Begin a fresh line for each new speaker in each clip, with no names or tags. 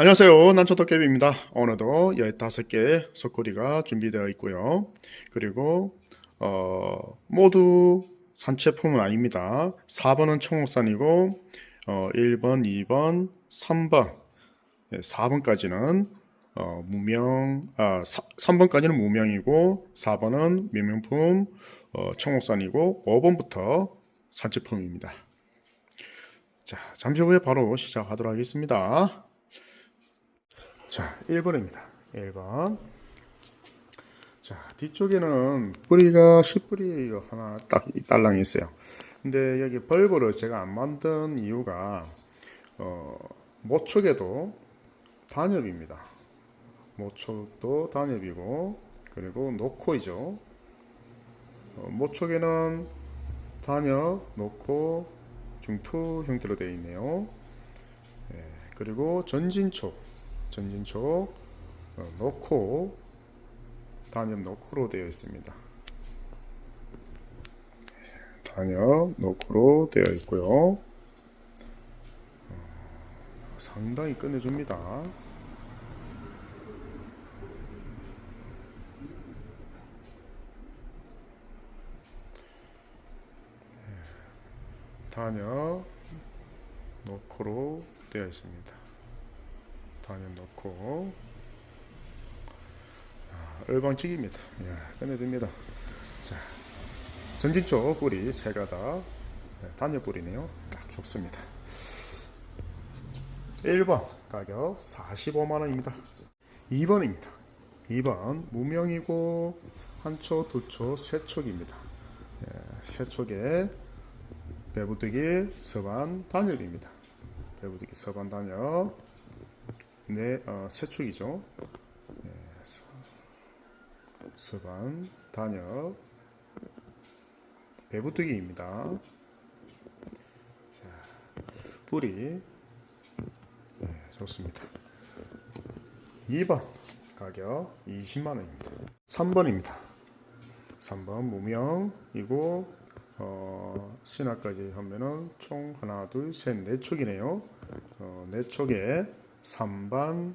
안녕하세요. 난초도깨비입니다. 오늘도 15개 속거리가 준비되어 있고요. 그리고 어, 모두 산채품은 아닙니다. 4번은 청옥산이고 어, 1번, 2번, 3번, 4번까지는 어, 무명, 아, 3번까지는 무명이고 4번은 명명품 어, 청옥산이고 5번부터 산채품입니다. 자, 잠시 후에 바로 시작하도록 하겠습니다. 자, 1번입니다. 1번. 자, 뒤쪽에는 뿌리가 씨뿌리 하나 딱 딸랑 있어요. 근데 여기 벌브를 제가 안 만든 이유가 어, 모촉에도 단엽입니다. 모촉도 단엽이고 그리고 노코이죠. 어, 모촉에는 단엽, 노코, 중투 형태로 되어 있네요. 예, 그리고 전진촉 전진촉 어, 노코 단엽 노코로 되어 있습니다. 단엽 노코로 되어 있고요. 어, 상당히 끝내줍니다. 단엽 노코로 되어 있습니다. 단연 넣고 아, 얼방찌기입니다. 야, 끝내줍니다. 자, 전진쪽 뿌리 세 가닥 네, 단열 뿌리네요. 딱 좋습니다. 1번 가격 45만 원입니다. 2번입니다. 2번 무명이고 한 초, 두 초, 세 촉입니다. 예, 세 촉에 배부뜨기 서반 단열입니다. 배부뜨기 서반 단열 네, 어, 세축이죠. 네, 서, 서반, 단역, 배부뜨기입니다. 자, 뿌리, 네, 좋습니다. 2번 가격 20만원입니다. 3번입니다. 3번 무명이고 어, 신화까지 하면은 총 하나, 둘, 셋, 네 촉이네요. 어, 네 촉에 3반,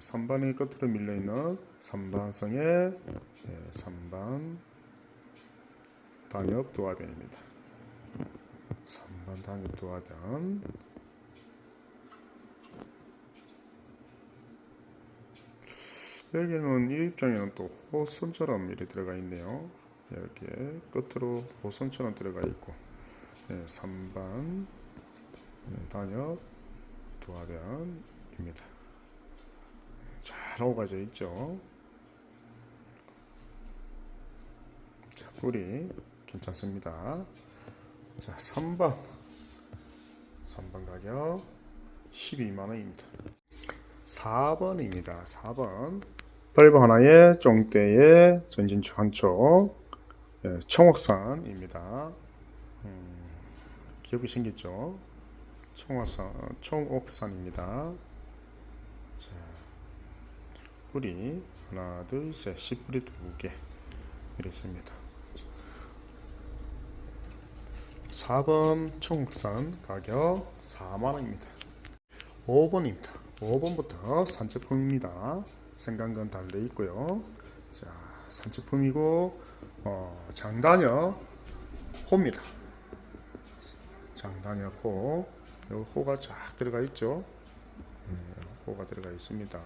3반의 예, 끝으로 밀려 있는 3반성의 3반 예, 단엽 도화변입니다. 3반 단엽 도화변 여기는 이 입장에는 또 호선처럼 이렇게 들어가 있네요. 이렇게 끝으로 호선처럼 들어가 있고 3반 예, 단엽 도화변 입니다. 잘 오가져 있죠. 자, 뿌리 괜찮습니다. 자, 3번. 3번 가격 12만원입니다. 4번입니다. 4번. 벌브 하나에 쫑대에 전진축 한쪽 예, 청옥산입니다. 음, 기억이 생겼죠? 청옥산, 청옥산입니다. 자, 뿌리 하나, 둘, 셋, 씨뿌리 두 개. 이렇습니다. 4번 청국산 가격 4만원입니다. 5번입니다. 5번부터 산제품입니다. 생강건 달려 있고요. 자, 산제품이고, 어, 장단여 호입니다. 장단여 호. 여기 호가 쫙 들어가 있죠. 호가 들어가 있습니다.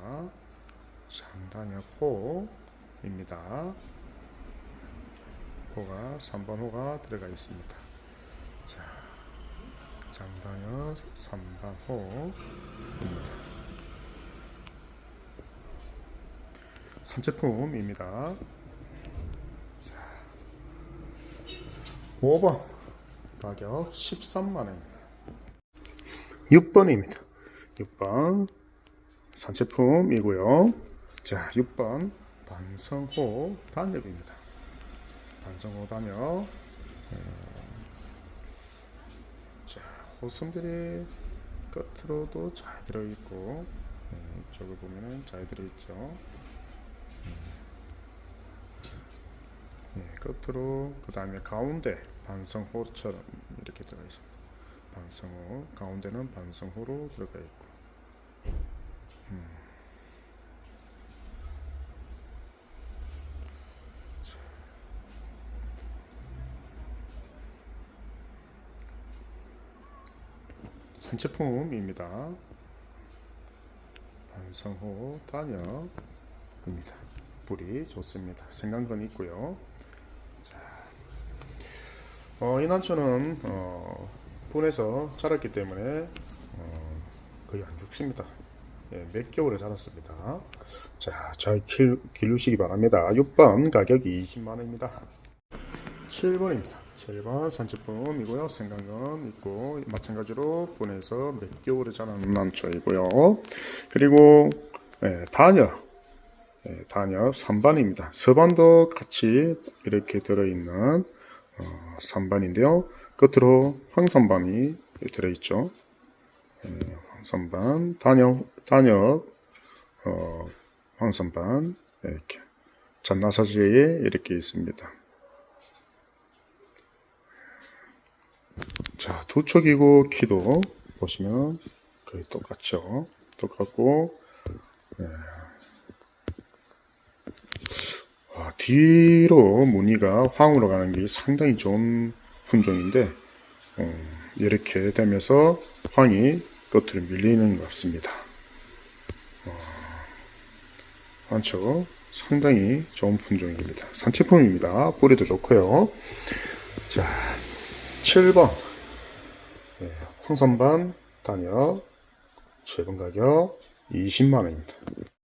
상단역 호입니다. 호가 3번 호가 들어가 있습니다. 자, 장단역 3번 호입니다. 선제품입니다. 자, 5번 가격 13만원입니다. 6번입니다. 6번 산채품이고요. 자, 6번 반성호 단엽입니다. 반성호 단엽. 자, 호선들이 끝으로도 잘 들어있고 이쪽을 보면은 잘 들어있죠. 네, 끝으로 그 다음에 가운데 반성호처럼 이렇게 들어있습니다. 반성호 가운데는 반성호로 들어가 있고 산채품입니다. 반성호 단엽입니다. 뿌리 좋습니다. 생강근 있고요. 자, 어, 이 난초는 어, 분에서 자랐기 때문에 어, 거의 안 죽습니다. 예, 몇 개월에 자랐습니다. 자, 잘 길, 기르시기 바랍니다. 6번 가격이 20만 원입니다. 7번입니다. 7번 산채품이고요. 생강은 있고 마찬가지로 분해서 몇 개월에 자란 난초이고요. 그리고 예, 단엽, 예, 단엽 3반입니다. 서반도 같이 이렇게 들어있는 어, 3반인데요. 끝으로 황선반이 들어있죠. 예, 황선반, 단엽, 단엽, 어, 황선반 이렇게 잔나사지에 이렇게 있습니다. 자, 두 척이고 키도 보시면 거의 똑같죠. 똑같고 예. 와, 뒤로 무늬가 황으로 가는 게 상당히 좋은 품종인데 어, 이렇게 되면서 황이 끝으로 밀리는 것 같습니다. 어, 많죠? 상당히 좋은 품종입니다. 산채품입니다. 뿌리도 좋고요. 자, 7번 예, 황선반 단역 7번 가격 20만원입니다.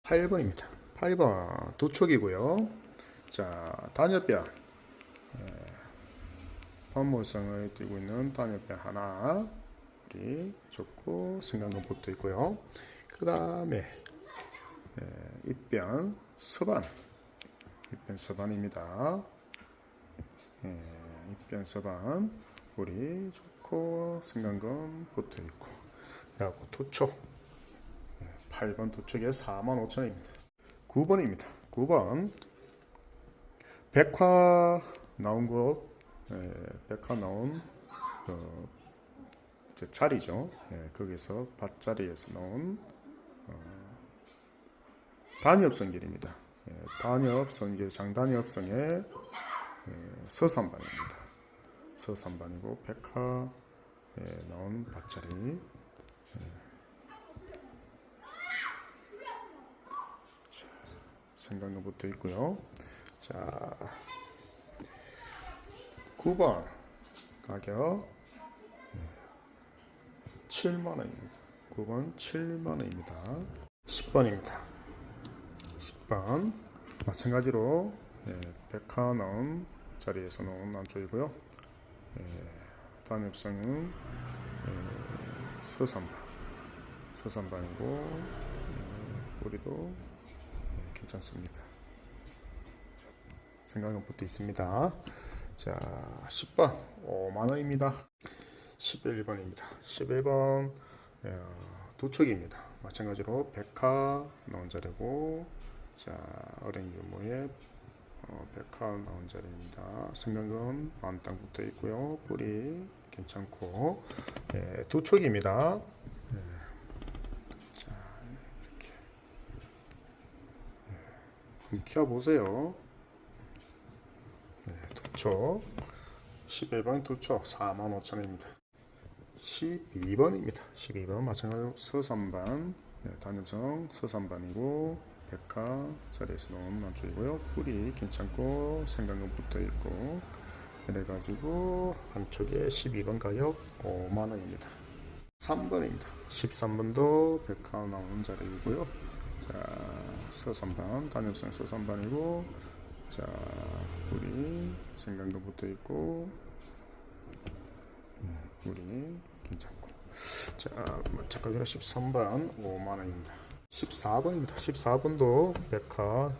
8번입니다. 8번 도촉이고요. 자 단엽변 예, 판모성을 띠고 있는 단엽변 하나 우리 좋고 붙어 있고요. 그 다음에 예, 입변 서반. 입변 서반입니다. 예, 입변 서반 뿌리 좋고 생강금 붙어 있고 그리고 토촉 8번 토촉에 45,000원입니다. 9번입니다. 9번. 백화 나온 곳. 예, 백화 나온 그 자리죠. 예, 거기서 밭자리에서 나온 어, 단엽성길입니다. 예, 단엽성길 장단엽성의 예, 서산반입니다. 서산반이고 백화 에 나온 밭자리 생강금 붙어 있고요. 자, 9번 가격 7만 원입니다. 9번 7만 원입니다. 10번입니다. 10번 마찬가지로 예, 백화 나온 자리에서 나온 난초이고요. 예, 서산반 서산반이고 예, 뿌리도 예, 괜찮습니다. 생강은 붙어 있습니다. 자, 10번 5만원입니다. 11번입니다. 11번 도척입니다. 마찬가지로 백화 나온 자리고 자, 어린 유모의 어, 백화 나온 자리입니다. 생강은 만땅 붙어 있고요. 뿌리 괜찮고 예, 두 촉입니다. 예. 자 이렇게 예, 키워 보세요. 네, 두 촉 11번 두 촉 45,000원입니다. 12번입니다. 12번 마찬가지로 서산반 예, 단엽성 서산반이고 백화 자리에서 나온 난초이고요. 뿌리 괜찮고 생강금 붙어 있고 이래가지고 한쪽에 12번 가격 5만 원입니다. 3번입니다. 13번도 백화 나온 자리이고요. 자 서산반 단엽성 서산반이고 자 뿌리 생강금 붙어 있고 음, 뿌리 괜찮고 자 마찬가지로 13번 5만 원입니다. 14번입니다. 14번도 백화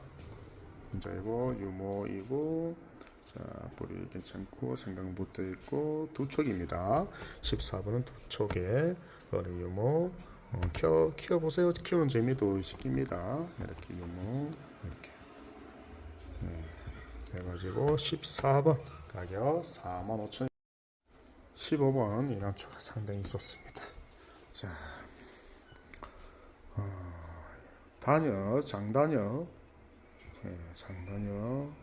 혼자이고 유모이고 자 뿌리 괜찮고 생강 붙어 있고 두 촉입니다. 14번은 두 촉에 어린 유모 어, 키워 키워 보세요. 키우는 재미도 있습니다. 이렇게 유모 이렇게 네. 해가지고 14번 가격 45,000원 15번 이 난초가 상당히 좋습니다. 자 단여, 장단여, 예, 장단여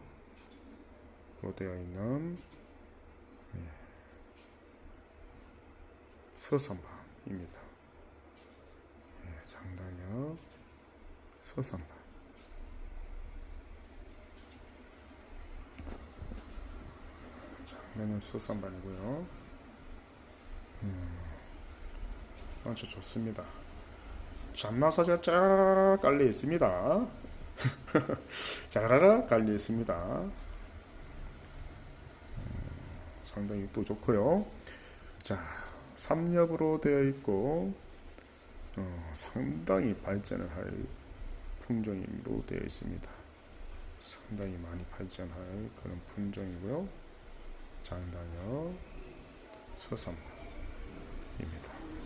로 되어 있는 예, 서산반 예, 장단역 서산발. 장단역 서산발이고요. 음, 아주 좋습니다. 잔나사지가 짜라라라 깔려 있습니다. 짜라라라 깔려 있습니다. 음, 상당히 또 좋고요. 자, 3엽으로 되어 있고 어, 상당히 발전을 할 품종으로 되어 있습니다. 상당히 많이 발전할 그런 품종이고요. 장단역 서산입니다.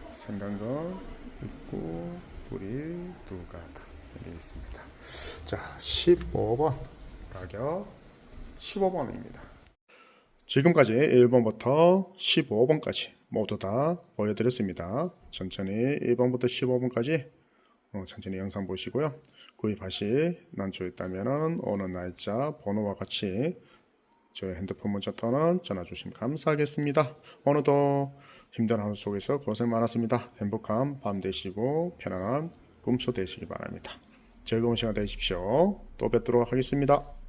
생강건 있고 뿌리 두 가닥 이렇게 있습니다. 자, 15번 가격 15번입니다. 지금까지 1번부터 15번까지 모두 다 보여드렸습니다. 천천히 1번부터 15번까지 어, 천천히 영상 보시고요. 구입하실 난조 있다면 오늘 날짜 번호와 같이 저희 핸드폰 문자 터는 전화 주시면 감사하겠습니다. 오늘도 힘든 하루 속에서 고생 많았습니다. 행복한 밤 되시고 편안한 꿈속 되시기 바랍니다. 즐거운 시간 되십시오. 또 뵙도록 하겠습니다.